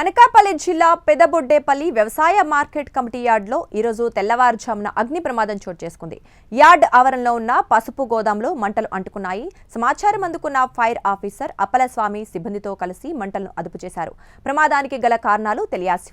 అనకాపల్లి జిల్లా పెదబొడ్డేపల్లి వ్యవసాయ market committee యార్డ్లో ఈరోజు తెల్లవారుజామున అగ్ని ప్రమాదం చోటు చేసుకుంది. యార్డ్ ఆవరణలో ఉన్న పసుపు గోదాంలో మంటలు అంటుకున్నాయి. సమాచారం అందుకున్న ఫైర్ ఆఫీసర్ అప్పలస్వామి సిబ్బందితో కలిసి మంటలను అదుపు చేశారు. ప్రమాదానికి గల కారణాలు తెలియాల్సి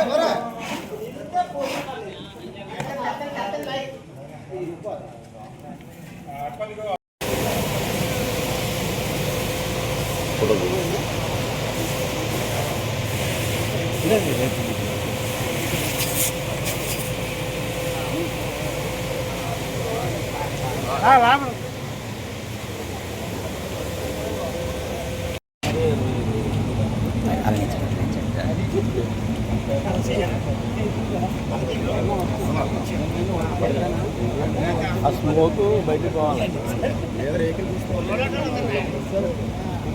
అయిపోతున్నాయి అంతా ఆ స్మోక్ బయటకు పోవాలి.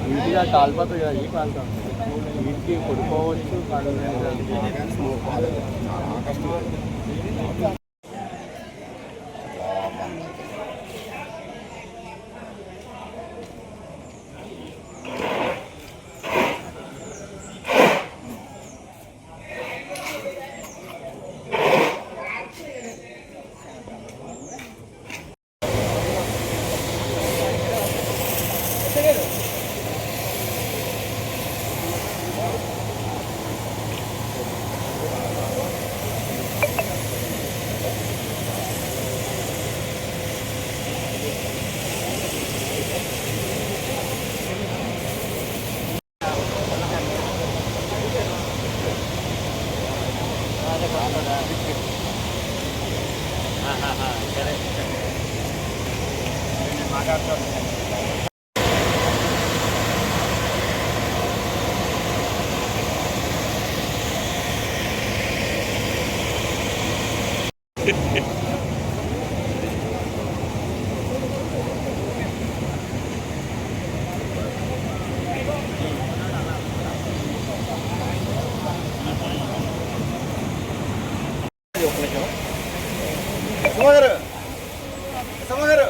ఇంటిగా కాలిపోతుంది కదా ఈ కాలుతాం ఇంటికి పడుకోవచ్చు ఈ మాట్లాడతాను సమగారు సమగారు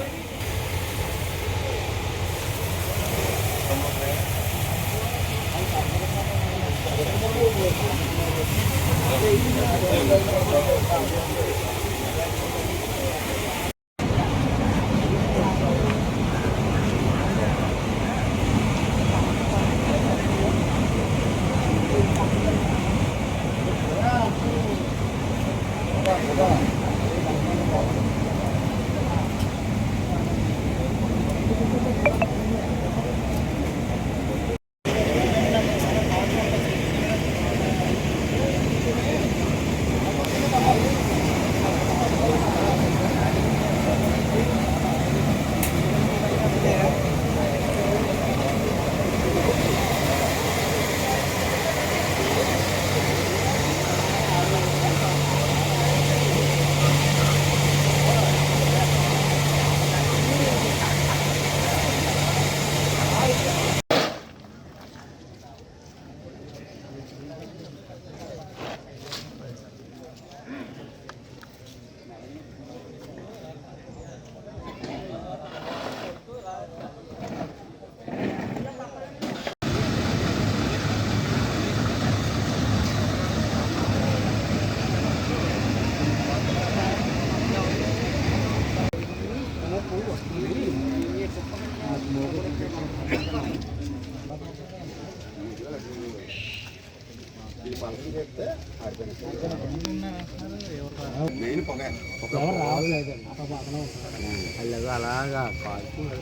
అలాగా అలాగా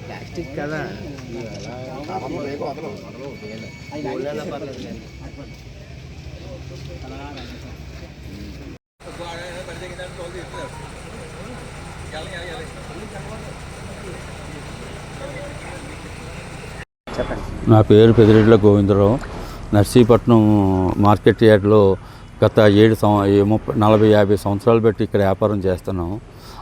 ప్లాస్టిక్ కదా. నా పేరు పెదిరెడ్ల గోవిందరావు. నర్సీపట్నం మార్కెట్ యార్డ్లో గత ఏడు సం ముప్పై నలభై యాభై సంవత్సరాలు పెట్టి ఇక్కడ వ్యాపారం చేస్తున్నాం.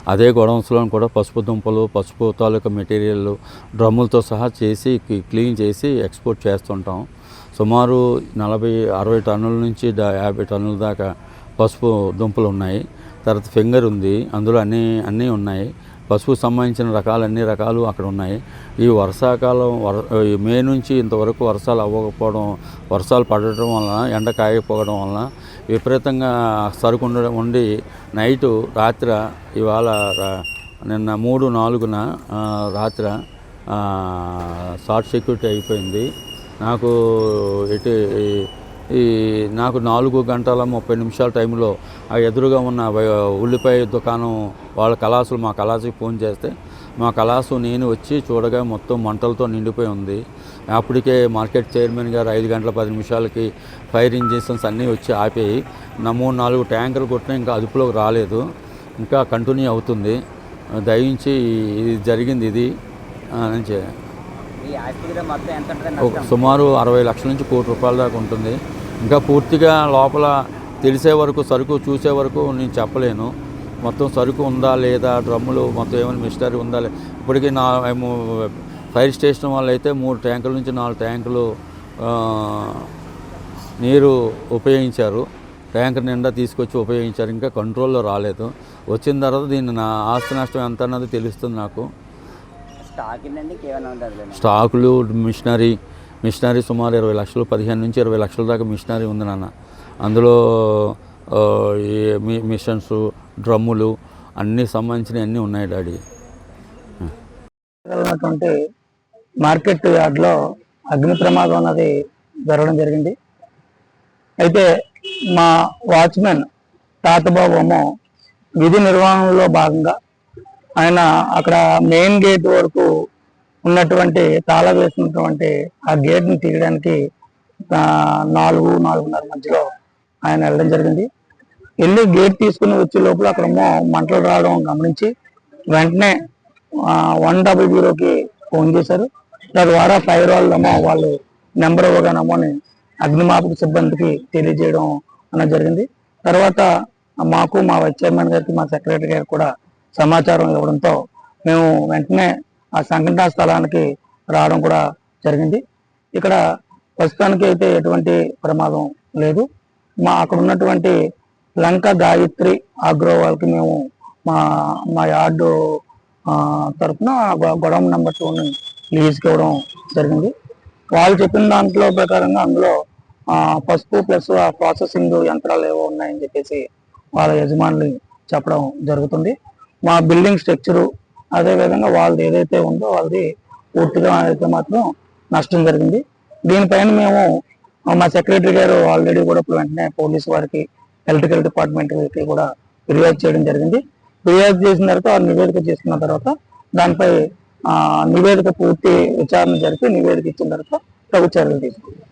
అదే గొడవన్స్లో కూడా పసుపు దుంపలు పసుపు తాలూకా మెటీరియల్ డ్రమ్ములతో సహా చేసి క్లీన్ చేసి ఎక్స్పోర్ట్ చేస్తుంటాం. సుమారు నలభై అరవై టన్నుల నుంచి యాభై టన్నుల దాకా పసుపు దుంపలు ఉన్నాయి. తర్వాత ఫింగర్ ఉంది. అందులో అన్నీ అన్నీ ఉన్నాయి. పసుపు సంబంధించిన రకాలు అన్ని రకాలు అక్కడ ఉన్నాయి. ఈ వర్షాకాలం వర మే నుంచి ఇంతవరకు వర్షాలు అవ్వకపోవడం వర్షాలు పడటం వలన ఎండ కాయకపోవడం వలన విపరీతంగా సరుకు ఉండడం ఉండి నైటు రాత్రి ఇవాళ నిన్న మూడు నాలుగున రాత్రి షార్ట్ సెక్యూరిటీ అయిపోయింది. నాకు ఎటు ఈ- ఈ నాకు నాలుగు గంటల ముప్పై నిమిషాల టైంలో ఆ ఎదురుగా ఉన్న ఉల్లిపాయ దుకాణం వాళ్ళ కళాసులు మా కళాసుకి ఫోన్ చేస్తే మా కళాసు నేను వచ్చి చూడగా మొత్తం మంటలతో నిండిపోయి ఉంది. అప్పటికే మార్కెట్ చైర్మన్ గారు ఐదు గంటల పది నిమిషాలకి ఫైర్ ఇంజక్షన్స్ అన్నీ వచ్చి ఆపేయి. నా మూడు నాలుగు ట్యాంకర్లు కొట్టినా ఇంకా అదుపులోకి రాలేదు. ఇంకా కంటిన్యూ అవుతుంది. దయించి ఇది జరిగింది ఇది. ఆ, అని చె- ఈ ఆస్తి విలువ మొత్తం ఎంత ఉంటుంది ఒక సుమారు అరవై లక్షల నుంచి కోటి రూపాయల దాకా ఉంటుంది. ఇంకా పూర్తిగా లోపల తెలిసే వరకు సరుకు చూసే వరకు నేను చెప్పలేను. మొత్తం సరుకు ఉందా లేదా డ్రమ్ములు మొత్తం ఏమైనా మిస్టరీ ఉందా లే? ఇప్పటికీ నా మేము ఫైర్ స్టేషన్ వాళ్ళు అయితే మూడు ట్యాంకుల నుంచి నాలుగు ట్యాంకులు నీరు ఉపయోగించారు. ట్యాంకర్ నిండా తీసుకొచ్చి ఉపయోగించారు. ఇంకా కంట్రోల్లో రాలేదు. వచ్చిన తర్వాత దీన్ని నా ఆస్తి నష్టం ఎంత అన్నది తెలుస్తుంది నాకు. స్టాకులు మిషనరీ మిషనరీ సుమారు ఇరవై లక్షలు పదిహేను నుంచి ఇరవై లక్షల దాకా మిషనరీ ఉంది నాన్న. అందులో ఈ మిషన్స్ డ్రమ్ములు అన్ని సంబంధించినవి అన్నీ ఉన్నాయి డాడీ. ఉన్నటువంటి మార్కెట్ యార్డ్లో అగ్ని ప్రమాదం అన్నది జరగడం జరిగింది. అయితే మా వాచ్మెన్ తాతబాబు ఏమో విధి నిర్వహణలో భాగంగా ఆయన అక్కడ మెయిన్ గేట్ వరకు ఉన్నటువంటి తాళ వేసినటువంటి ఆ గేట్ని తీయడానికి నాలుగు నాలుగున్నర మధ్యలో ఆయన వెళ్ళడం జరిగింది. వెళ్ళి గేట్ తీసుకుని వచ్చే లోపల అక్కడ మంటలు రావడం గమనించి వెంటనే వన్ డబుల్ జీరోకి ఫోన్ చేశారు. తద్వారా ఫైర్ వాళ్ళేమో వాళ్ళు నెంబర్ ఇవ్వగానేమో అని అగ్నిమాపక సిబ్బందికి తెలియజేయడం అన్న జరిగింది. తర్వాత మాకు మా వైస్ చైర్మన్ గారికి మా సెక్రటరీ గారికి కూడా సమాచారం ఇవ్వడంతో మేము వెంటనే ఆ సంఘటనా స్థలానికి రావడం కూడా జరిగింది. ఇక్కడ ప్రస్తుతానికి అయితే ఎటువంటి ప్రమాదం లేదు. మా అక్కడ ఉన్నటువంటి లంక గాయత్రి ఆగ్రో వాళ్ళకి మేము మా మా యార్డు తరఫున తరపున గొడవ నెంబర్ టూని లీజ్కి ఇవ్వడం జరిగింది. వాళ్ళు చెప్పిన దాంట్లో ప్రకారంగా అందులో పసుపు ప్లస్ ఆ ప్రాసెసింగ్ యంత్రాలు ఏవో ఉన్నాయని చెప్పేసి వాళ్ళ యజమానులు చెప్పడం జరుగుతుంది. మా బిల్డింగ్ స్ట్రక్చరు అదేవిధంగా వాళ్ళది ఏదైతే ఉందో వాళ్ళది పూర్తిగా అయితే మాత్రం నష్టం జరిగింది. దీనిపైన మేము మా సెక్రటరీ గారు ఆల్రెడీ కూడా ఇప్పుడు వెంటనే పోలీస్ వారికి ఎలక్ట్రికల్ డిపార్ట్మెంట్ కూడా ఫిర్యాదు చేయడం జరిగింది. ఫిర్యాదు చేసిన తర్వాత ఆ నివేదిక చేసుకున్న తర్వాత దానిపై ఆ నివేదిక పూర్తి విచారణ జరిపి నివేదిక ఇచ్చిన తర్వాత తగు చర్యలు తీసుకుంటాం